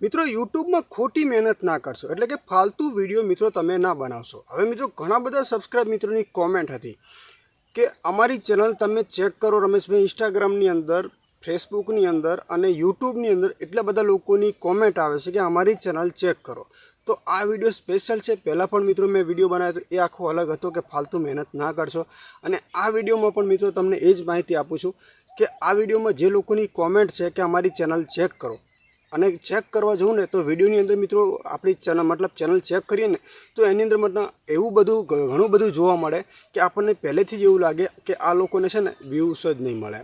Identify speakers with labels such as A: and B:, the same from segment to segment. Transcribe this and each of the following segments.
A: મિત્રો યુટ્યુબમાં ખોટી મહેનત ના કરશો. એટલે કે ફાલતુ વીડિયો, મિત્રો, તમે ના બનાવશો. હવે મિત્રો, ઘણા બધા સબસ્ક્રાઇબ મિત્રોની કોમેન્ટ હતી કે અમારી ચેનલ તમે ચેક કરો રમેશભાઈ ઇન્સ્ટાગ્રામની અંદર ફેસબુકની અંદર અને યુટ્યુબની અંદર એટલા બધા લોકોની કોમેન્ટ આવે છે કે અમારી ચેનલ ચેક કરો. તો આ વીડિયો સ્પેશિયલ છે. પહેલાં પણ મિત્રો મેં વીડિયો બનાવ્યો હતો એ આખો અલગ હતો કે ફાલતુ મહેનત ના કરશો. અને આ વિડીયોમાં પણ મિત્રો તમને એ જ માહિતી આપું છું કે આ વિડીયોમાં જે લોકોની કોમેન્ટ છે કે અમારી ચેનલ ચેક કરો. અને ચેક કરવા જવું ને તો વિડીયોની અંદર મિત્રો આપણી ચેનલ મતલબ ચેનલ ચેક કરીએ ને તો એની અંદર મતલબ એવું બધું ઘણું બધું જોવા મળે કે આપણને પહેલેથી જ એવું લાગે કે આ લોકોને છે ને વ્યૂઝ જ નહીં મળે.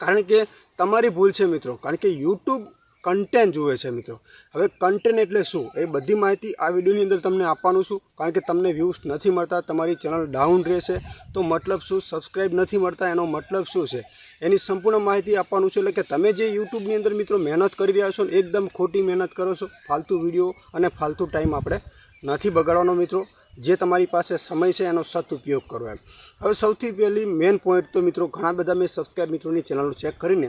A: કારણ કે તમારી ભૂલ છે મિત્રો. કારણ કે યુટ્યુબ કન્ટેન્ટ જુએ છે મિત્રો. હવે કન્ટેન્ટ એટલે શું? એ બધી માહિતી આ વિડીયોની અંદર તમને આપવાનું છું. કારણ કે તમને વ્યૂઝ નથી મળતા, તમારી ચેનલ ડાઉન રહેશે, તો મતલબ શું? સબસ્ક્રાઈબ નથી મળતા, એનો મતલબ શું છે? એની સંપૂર્ણ માહિતી આપવાનું છે. એટલે કે તમે જે યુટ્યુબની અંદર મિત્રો મહેનત કરી રહ્યા છો એકદમ ખોટી મહેનત કરો છો, ફાલતુ વીડિયો અને ફાલતુ ટાઈમ આપણે નથી બગાડવાનો મિત્રો. જે તમારી પાસે સમય છે, એનો સદઉપયોગ કરો એમ. હવે સૌથી પહેલી મેઇન પોઈન્ટ તો મિત્રો ઘણા બધા મેં સબસ્ક્રાઈબ મિત્રોની ચેનલો ચેક કરીને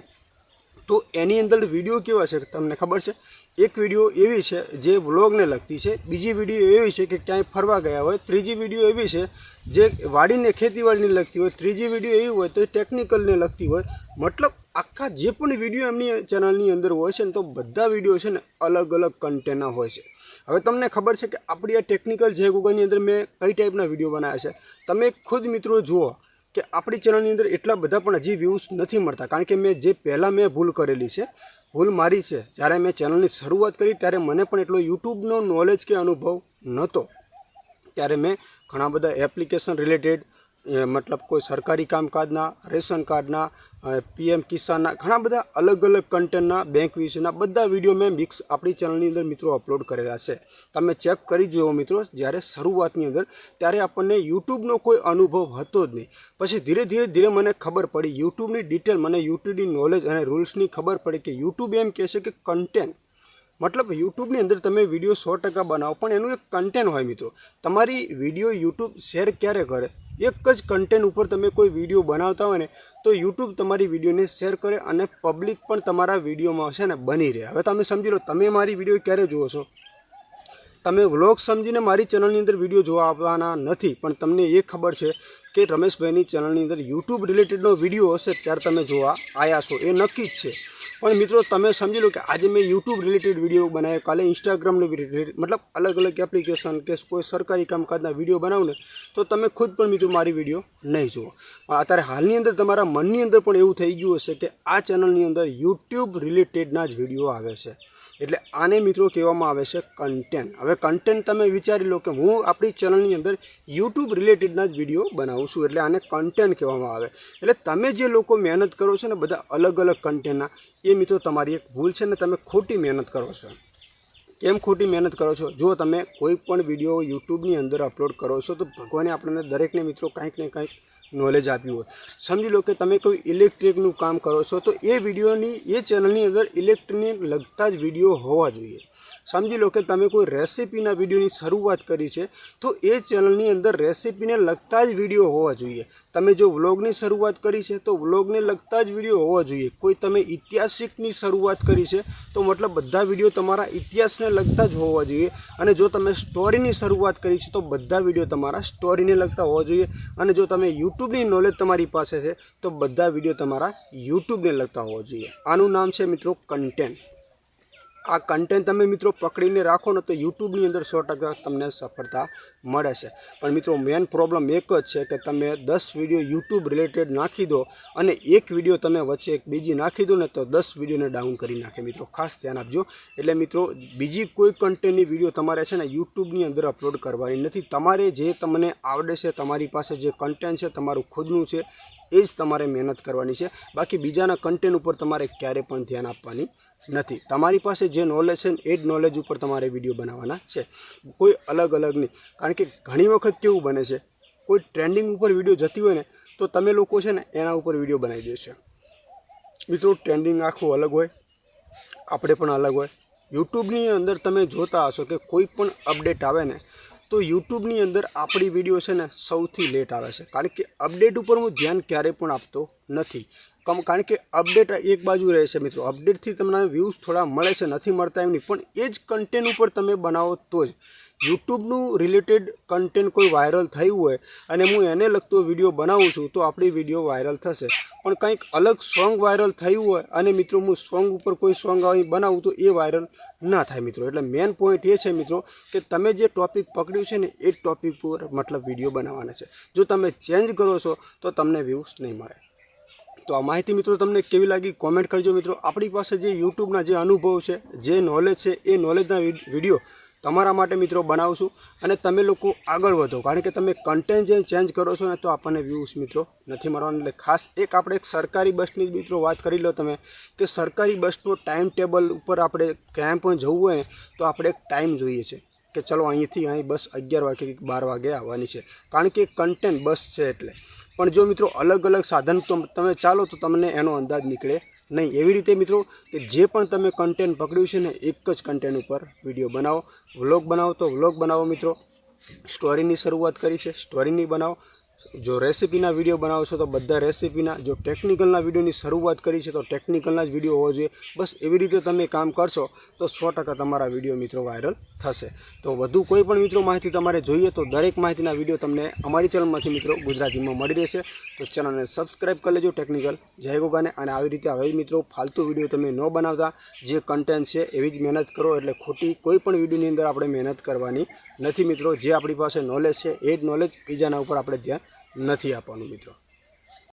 A: તો એની અંદર વીડિયો કેવા છે તમને ખબર છે? એક વીડિયો એવી છે જે વ્લોગને લગતી છે. બીજી વીડિયો એવી છે કે ક્યાંય ફરવા ગયા હોય. ત્રીજી વીડિયો એવી છે જે વાડીને ખેતીવાડીને લગતી હોય. ત્રીજી વીડિયો એવી હોય તો ટેકનિકલને લગતી હોય. મતલબ આખા જે પણ વીડિયો એમની ચેનલની અંદર હોય છે ને તો બધા વીડિયો છે ને અલગ અલગ કન્ટેન્ટના હોય છે. હવે તમને ખબર છે કે આપણી આ ટેકનિકલ જે ગૂગલની અંદર મેં કઈ ટાઈપના વીડિયો બનાવ્યા છે? તમે ખુદ મિત્રો જુઓ. કે આપણી ચેનલની અંદર એટલા બધા પણ હજી વ્યૂઝ નથી મળતા. કારણ કે મેં જે પહેલાં મેં ભૂલ કરેલી છે, ભૂલ મારી છે, જ્યારે મેં ચેનલની શરૂઆત કરી ત્યારે મને પણ એટલો યુટ્યુબનો નોલેજ કે અનુભવ નહોતો ત્યારે મેં ઘણા બધા એપ્લિકેશન રિલેટેડ મતલબ કોઈ સરકારી કામકાજના, રેશન કાર્ડના પીએમ કિસાનના ઘણા બધા અલગ અલગ કન્ટેન્ટના બેંક વિશેના બધા વીડિયો મેં મિક્સ આપણી ચેનલની અંદર મિત્રો અપલોડ કરેલા છે. તમે ચેક કરી જુઓ મિત્રો, જ્યારે શરૂઆતની અંદર, ત્યારે આપણને યુટ્યુબનો કોઈ અનુભવ હતો જ નહીં. પછી ધીરે ધીરે ધીરે મને ખબર પડી યુટ્યુબની ડિટેલ મને યુટ્યુબની નોલેજ અને રૂલ્સની ખબર પડી કે યુટ્યુબ એમ કહે છે કે કન્ટેન્ટ મતલબ યુટ્યુબની અંદર તમે વીડિયો સો ટકા બનાવો, પણ એનું એક કન્ટેન્ટ હોય મિત્રો. તમારી વીડિયો યુટ્યુબ શેર ક્યારે કરે? એક જ કન્ટેન્ટ ઉપર તમે કોઈ વીડિયો બનાવતા હોય ને, તો યુટ્યુબ તમારી વિડીયોને શેર કરે અને પબ્લિક પણ તમારા વિડીયોમાં છે ને બની રહે. હવે તમે સમજી લો, તમે મારી વીડિયો ક્યારે જુઓ છો? તમે વ્લોગ સમજીને મારી ચેનલની અંદર વીડિયો જોવા આવવાના નથી, પણ તમને એ ખબર છે કે રમેશભાઈની ચેનલની અંદર યુટ્યુબ રિલેટેડનો વીડિયો હશે, ત્યારે તમે જોવા આવ્યા છો. એ નક્કી જ છે. પણ મિત્રો, તમે સમજી લો કે આજે મેં યુટ્યુબ રિલેટેડ વીડિયો બનાવ્યો. કાલે ઇન્સ્ટાગ્રામનો મતલબ અલગ અલગ એપ્લિકેશન કે કોઈ સરકારી કામકાજના વીડિયો બનાવો ને તો તમે ખુદ પણ મિત્રો મારી વીડિયો નહીં જુઓ. અત્યારે હાલની અંદર તમારા મનની અંદર પણ એવું થઈ ગયું હશે કે આ ચેનલની અંદર યુટ્યુબ રિલેટેડના જ વીડિયો આવે છે. એટલે આને મિત્રો કહેવામાં આવે છે કન્ટેન્ટ હવે કન્ટેન્ટ તમે વિચારી લો કે હું આપણી ચેનલની અંદર યુટ્યુબ રિલેટેડના જ વીડિયો બનાવું છું. એટલે આને કન્ટેન્ટ કહેવામાં આવે. એટલે તમે જે લોકો મહેનત કરો છો ને બધા અલગ અલગ કન્ટેન્ટના એ મિત્રો તમારી એક ભૂલ છે ને તમે ખોટી મહેનત કરો છો. કેમ ખોટી મહેનત કરો છો. જો તમે કોઈ પણ વીડિયો યુટ્યુબની અંદર અપલોડ કરો છો, તો ભગવાને આપણને દરેકને મિત્રો કાંઈક ને કાંઈક નોલેજ આપ્યું હોય. સમજી લો કે તમે કોઈ ઇલેક્ટ્રિકનું કામ કરો છો, તો એ વિડીયોની એ ચેનલની અંદર ઇલેક્ટ્રિકને લગતા જ વીડિયો હોવા જોઈએ. સમજી લો કે તમે કોઈ રેસિપીના વિડીયોની શરૂઆત કરી છે, તો એ ચેનલની અંદર રેસિપીને લગતા જ વીડિયો હોવા જોઈએ. તમે જો વ્લોગની શરૂઆત કરી છે, તો વ્લોગને લગતા જ વીડિયો હોવા જોઈએ. કોઈ તમે ઐતિહાસિકની શરૂઆત કરી છે, તો મતલબ બધા વીડિયો તમારા ઇતિહાસને લગતા જ હોવા જોઈએ. અને જો તમે સ્ટોરીની શરૂઆત કરી છે, તો બધા વીડિયો તમારા સ્ટોરીને લગતા હોવા જોઈએ. અને જો તમે યુટ્યુબની નોલેજ તમારી પાસે છે, તો બધા વીડિયો તમારા યુટ્યુબને લગતા હોવા જોઈએ. આનું નામ છે મિત્રો કન્ટેન્ટ આ કન્ટેન્ટ તમે મિત્રો પકડીને રાખો ને તો યુટ્યુબની અંદર સો ટકા તમને સફળતા મળે છે. પણ મિત્રો મેન પ્રોબ્લેમ એક જ છે કે તમે દસ વીડિયો યુટ્યુબ રિલેટેડ નાખી દો અને એક વીડિયો તમે વચ્ચે એક બીજી નાખી દો ને તો દસ વિડીયોને ડાઉન કરી નાખે. મિત્રો, ખાસ ધ્યાન આપજો. એટલે મિત્રો, બીજી કોઈ કન્ટેન્ટની વીડિયો તમારે છે ને યુટ્યુબની અંદર અપલોડ કરવાની નથી. તમારે જે તમને આવડે છે, તમારી પાસે જે કન્ટેન્ટ છે, તમારું ખુદનું છે, એ જ તમારે મહેનત કરવાની છે. બાકી બીજાના કન્ટેન્ટ ઉપર તમારે ક્યારે પણ ધ્યાન આપવાની નથી. તમારી પાસે જે નોલેજ છે એ જ નોલેજ ઉપર તમારે વીડિયો બનાવવાના છે. કોઈ અલગ અલગ નહીં. કારણ કે ઘણી વખત કેવું બને છે, કોઈ ટ્રેન્ડિંગ ઉપર વીડિયો જતી હોય ને, તો તમે લોકો છે ને, એના ઉપર વીડિયો બનાવી દે છે. મિત્રો ટ્રેન્ડિંગ આખું અલગ હોય, આપણે પણ અલગ હોય. યુટ્યુબની અંદર તમે જોતા હશો કે કોઈ પણ અપડેટ આવે ને, તો યુટ્યુબની અંદર આપણી વીડિયો છે ને, સૌથી લેટ આવે છે. કારણ કે અપડેટ ઉપર હું ધ્યાન ક્યારેય પણ આપતો નથી. કારણ કે અપડેટ એક બાજુ રહે છે મિત્રો. અપડેટથી તમને વ્યૂઝ થોડા મળે છે, નથી મળતા એમની. પણ એ જ કન્ટેન્ટ ઉપર તમે બનાવો તો જ. યુટ્યુબનું રિલેટેડ કન્ટેન્ટ કોઈ વાયરલ થયું હોય અને હું એને લગતો વીડિયો બનાવું છું, તો આપણી વીડિયો વાયરલ થશે. પણ કંઈક અલગ સોંગ વાયરલ થયું હોય અને મિત્રો હું સોંગ ઉપર કોઈ સોંગ આવી બનાવું, તો એ વાયરલ ના થાય મિત્રો. એટલે મેન પોઈન્ટ એ છે મિત્રો કે તમે જે ટોપિક પકડ્યું છે ને, એ ટોપિક પર મતલબ વીડિયો બનાવવાના છે. જો તમે ચેન્જ કરો છો, તો તમને વ્યૂઝ નહીં મળે. તો આ માહિતી મિત્રો તમને કેવી લાગી? કોમેન્ટ કરજો મિત્રો. આપણી પાસે જે યુટ્યુબના જે અનુભવ છે, જે નોલેજ છે, એ નોલેજના વીડિયો તમારા માટે મિત્રો બનાવશું અને તમે લોકો આગળ વધો. કારણ કે તમે કન્ટેન્ટ જે ચેન્જ કરો છો ને, તો આપણને વ્યૂઝ મિત્રો નથી મળવાનું. એટલે ખાસ એક આપણે એક સરકારી બસની મિત્રો વાત કરી લો તમે, કે સરકારી બસનો ટાઈમ ટેબલ ઉપર આપણે ક્યાંય પણ જવું હોય તો આપણે એક ટાઈમ જોઈએ છે, કે ચલો અહીંથી અહીં બસ અગિયાર વાગે કે બાર વાગે આવવાની છે. કારણ કે કન્ટેન્ટ બસ છે એટલે. પણ જો મિત્રો અલગ અલગ સાધન તમે ચાલો તો તમને એનો અંદાજ નીકળે નહીં. એવી રીતે મિત્રો કે જે પણ તમે કન્ટેન્ટ પકડ્યું છે ને એક જ કન્ટેન્ટ ઉપર વીડિયો બનાવો વ્લોગ બનાવો તો વ્લોગ બનાવો મિત્રો. સ્ટોરીની શરૂઆત કરી છે સ્ટોરીની બનાવો. જો રેસિપીના વીડિયો બનાવો છો તો બધા રેસિપીના, જો ટેકનિકલના વિડીયોની શરૂઆત કરી છે તો ટેકનિકલના જ વીડિયો હોવો જોઈએ. બસ એવી રીતે તમે કામ કરશો તો સો તમારા વીડિયો મિત્રો વાયરલ થશે. તો વધુ કોઈ પણ મિત્રો માહિતી તમારે જોઈએ તો દરેક માહિતીના વીડિયો તમને અમારી ચેનલમાંથી મિત્રો ગુજરાતીમાં મળી રહેશે. તો ચેનલને સબસ્ક્રાઈબ કરી લેજો ટેકનિકલ જય ગોગાને અને આવી રીતે હવે મિત્રો ફાલતુ વીડિયો તમે ન બનાવતા. જે કન્ટેન્ટ છે એવી જ મહેનત કરો એટલે ખોટી કોઈ પણ વિડીયોની અંદર આપણે મહેનત કરવાની નથી મિત્રો. જે આપણી પાસે નોલેજ છે એ જ નોલેજ બીજાના ઉપર આપણે ધ્યાન નથી આપવાનું મિત્રો.